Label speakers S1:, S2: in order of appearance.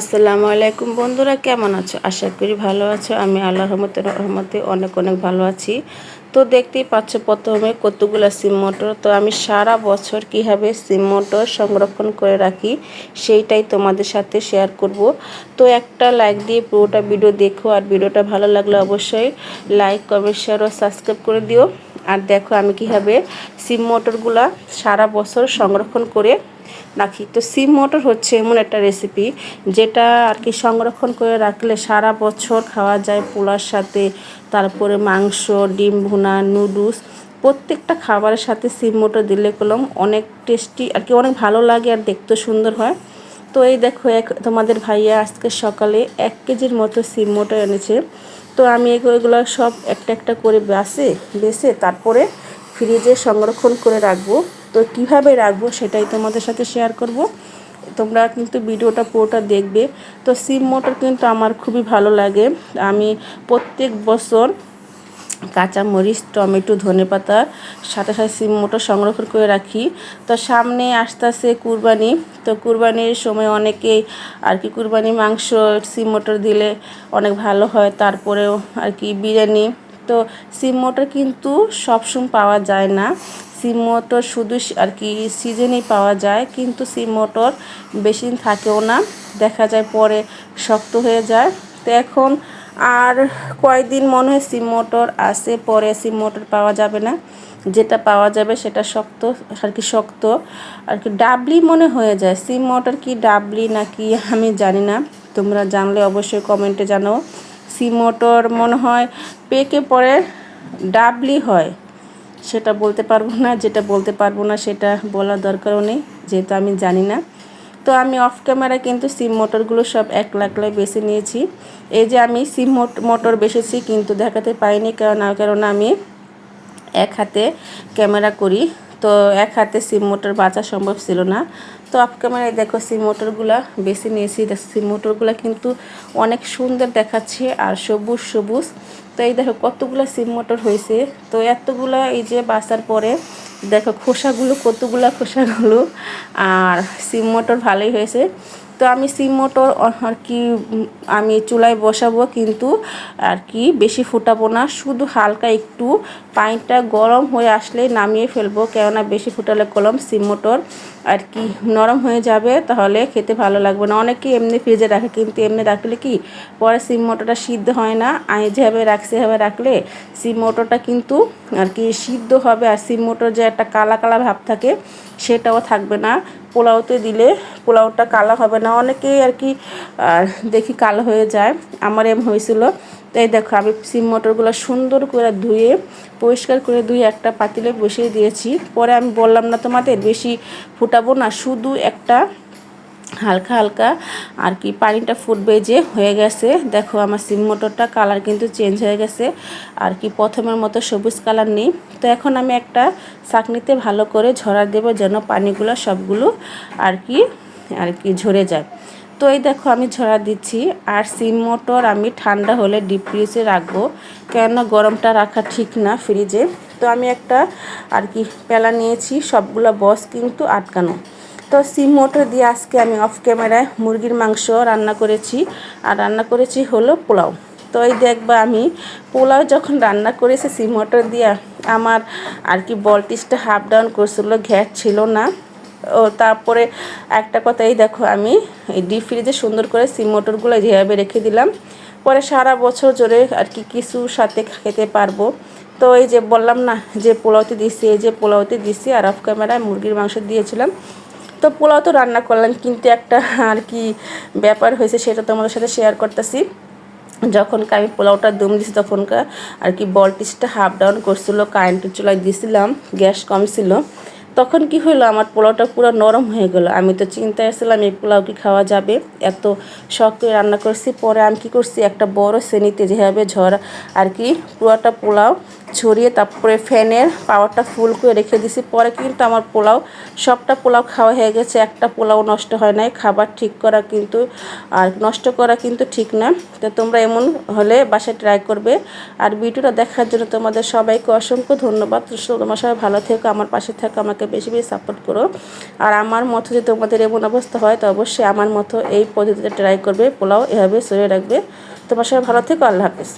S1: আসসালামু আলাইকুম বন্ধুরা, কেমন আছো? আশা করি ভালো আছো। আমি আল্লাহ রহমতের রহমতে অনেক অনেক ভালো আছি। তো দেখতেই পাচ্ছ প্রথমে কতগুলো সিম মোটর। তো আমি সারা বছর কীভাবে সিম মোটর সংরক্ষণ করে রাখি, সেইটাই তোমাদের সাথে শেয়ার করব। তো একটা লাইক দিয়ে পুরোটা ভিডিও দেখো, আর ভিডিওটা ভালো লাগলে অবশ্যই লাইক কমেন্ট শেয়ার ও সাবস্ক্রাইব করে দিও। আর দেখো আমি কীভাবে সিম মোটরগুলা সারা বছর সংরক্ষণ করে রাখি তো সিম মোটর হচ্ছে এমন একটা রেসিপি যেটা আর কি সংরক্ষণ করে রাখলে সারা বছর খাওয়া যায় পোলার সাথে, তারপরে মাংস, ডিম ভুনা, নুডলস। প্রত্যেকটা খাবারের সাথে সিম মোটর দিলে কলম অনেক টেস্টি আর কি অনেক ভালো লাগে আর দেখতে সুন্দর হয়। তো এই দেখো, এক তোমাদের ভাইয়া আজকে সকালে এক কেজির মতো সিম মোটর এনেছে। তো আমি এগুলো সব একটা একটা করে বেসে বেসে তারপরে ফ্রিজে সংরক্ষণ করে রাখব। তো কীভাবে রাখব সেটাই তোমাদের সাথে শেয়ার করব। তোমরা কিন্তু ভিডিওটা পুরোটা দেখবে। তো সিম মোটর কিন্তু আমার খুবই ভালো লাগে। আমি প্রত্যেক বছর কাঁচামরিচ, টমেটো, ধনে পাতা সাথে সাথে সিম মোটর সংরক্ষণ করে রাখি। তো সামনে আস্তে আস্তে কুরবানি। তো কুরবানির সময় অনেকেই আর কি কুরবানি মাংস সিম মোটর দিলে অনেক ভালো হয়। তারপরেও আর কি বিরিয়ানি। তো সিম মোটর কিন্তু সবসময় পাওয়া যায় না। সিম মোটর শুধু আর কি সিজনেই পাওয়া যায়, কিন্তু সিম মোটর বেশি দিন থাকেও না। দেখা যায় পরে শক্ত হয়ে যায়। তো এখন আর কয়েকদিন মনে হয় সিম মোটর আসে পরে সিম মোটর পাওয়া যাবে না। যেটা পাওয়া যাবে সেটা শক্ত, আর কি শক্ত। আর কি ডাবলি মনে হয়ে যায়। সিম মোটর কি ডাবলি নাকি আমি জানি না। তোমরা জানলে অবশ্যই কমেন্টে জানাও। সিম মোটর মনে হয় পেকে পরে ডাবলি হয়। সেটা বলতে পারব না, যেটা বলতে পারব না সেটা বলার দরকারও নেই, যেহেতু আমি জানি না। তো আমি অফ ক্যামেরা কিন্তু সিম মোটরগুলো সব এক লাখ লাই বেছে নিয়েছি। এই যে আমি সিম মোটর বেসেছি কিন্তু দেখাতে পাইনি, কারণ কারণ আমি এক হাতে ক্যামেরা করি, তো এক হাতে সিম মোটর বাঁচা সম্ভব ছিল না। তো অফ ক্যামেরায় দেখো সিম মোটরগুলো বেছে নিয়েছি সিম মোটরগুলো কিন্তু অনেক সুন্দর দেখাচ্ছে, আর সবুজ সবুজ। তো এই দেখো কতগুলো সিম মটর হয়েছে। তো এতগুলো এই যে বাসার পরে, দেখো খোসাগুলো, কতগুলো খোসাগুলো, আর সিম মটর ভালোই হয়েছে। তো আমি সিম মোটর আর কি আমি চুলায় বসাবো কিন্তু আর কি বেশি ফুটাবো না। শুধু হালকা একটু পানিটা গরম হয়ে আসলে নামিয়ে ফেলব, কেননা বেশি ফুটালে কলম, সিম মোটর আর কি নরম হয়ে যাবে, তাহলে খেতে ভালো লাগবে না। অনেকে এমনি ফ্রিজে রাখে, কিন্তু এমনি রাখলে কি পরে সিম মোটরটা সিদ্ধ হয় না। আমি যেভাবে রাখছি, সেভাবে রাখলে সিম মোটরটা কিন্তু আর কি সিদ্ধ হবে। আর সিম মোটর যে একটা কালা কালা ভাব থাকে, সেটাও থাকবে না। পোলাওতে দিলে পোলাওটা কালো হবে না। অনেকেই আর কি দেখি কালো হয়ে যায়। আমার এম হয়েছিল। তাই দেখো, আমি সিম মোটরগুলো সুন্দর করে ধুয়ে, পরিষ্কার করে ধুয়ে একটা পাতিলে বসিয়ে দিয়েছি। পরে আমি বললাম, না তোমাদের বেশি ফুটাবো না, শুধু একটা হালকা হালকা আর কি পানিটা ফুটবে যে হয়ে গেছে। দেখো আমার সিম মোটরটা কালার কিন্তু চেঞ্জ হয়ে গেছে। আর কি প্রথমের মতো সবুজ কালার নেই। তো এখন আমি একটা চাকনিতে ভালো করে ঝরা দেব যেন পানিগুলো সবগুলো আর কি আর কি ঝরে যায়। তো এই দেখো আমি ঝরা দিচ্ছি। আর সিম মোটর আমি ঠান্ডা হলে ডিপ ফ্রিজে রাখব। কেন গরমটা রাখা ঠিক না ফ্রিজে? তো আমি একটা আর কি পেলা নিয়েছি। সবগুলো বস কিন্তু আটকানো। তো সিম মোটর দিয়ে আজকে আমি অফ ক্যামেরায় মুরগির মাংস রান্না করেছি। আর রান্না করেছি হলো পোলাও। তো এই দেখবা আমি, পোলাও যখন রান্না করেছি সিম মোটর দিয়ে, আমার আর কি বলটিসটা হাফ ডাউন করছিল, ঘ্যাট ছিল না। ও তারপরে একটা কথা, এই দেখো আমি এই ডিপ ফ্রিজে সুন্দর করে সিম মোটরগুলো যেভাবে রেখে দিলাম, পরে সারা বছর জোরে আর কি কিছু সাথে খেতে পারব। তো এই যে বললাম না, যে পোলাওতে দিছি, এই যে পোলাওতে দিছি, আর অফ ক্যামেরায় মুরগির মাংস দিয়েছিলাম। তো পোলাও তো রান্না করলাম, কিন্তু একটা আর কি ব্যাপার হয়েছে সেটা তোমাদের সাথে শেয়ার করতেছি। যখন আমি পোলাওটা দম দিছি তখনকার আর কি বলটিসটা হাফ ডাউন করছিল কারেন্টের চুলায় দিছিলাম গ্যাস কম ছিল। তখন কি হলো আমার পোলাওটা পুরো নরম হয়ে গেল। আমি তো চিন্তায় আসছিলাম এই পোলাও কি খাওয়া যাবে? এত শক্ত রান্না করছি, পরে আমি কি করছি, একটা বড় শ্রেণীতে যেভাবে ঝড় আর কি পুরোটা পোলাও ছড়িয়ে তারপরে ফ্যানের পাওয়ারটা ফুল করে রেখে দিছি। পরে কিন্তু আমার পোলাও, সবটা পোলাও খাওয়া হয়ে গেছে, একটা পোলাও নষ্ট হয় নাই, খাবার ঠিক করা কিন্তু, আর নষ্ট করা কিন্তু ঠিক না। তো তোমরা এমন হলে বাসায় ট্রাই করবে। আর ভিডিওটা দেখার জন্য তোমাদের সবাইকে অসংখ্য ধন্যবাদ। তোমার সবাই ভালো থেকো, আমার পাশে থেকো, আমাকে বেশি বেশি সাপোর্ট করো। আর আমার মতো যদি তোমাদের এমন অবস্থা হয়, তো অবশ্যই আমার মতো এই পদ্ধতিতে ট্রাই করবে। পোলাও এভাবে সরিয়ে রাখবে। তোমার সবাই ভালো থেকো, আল্লাহ হাফিজ।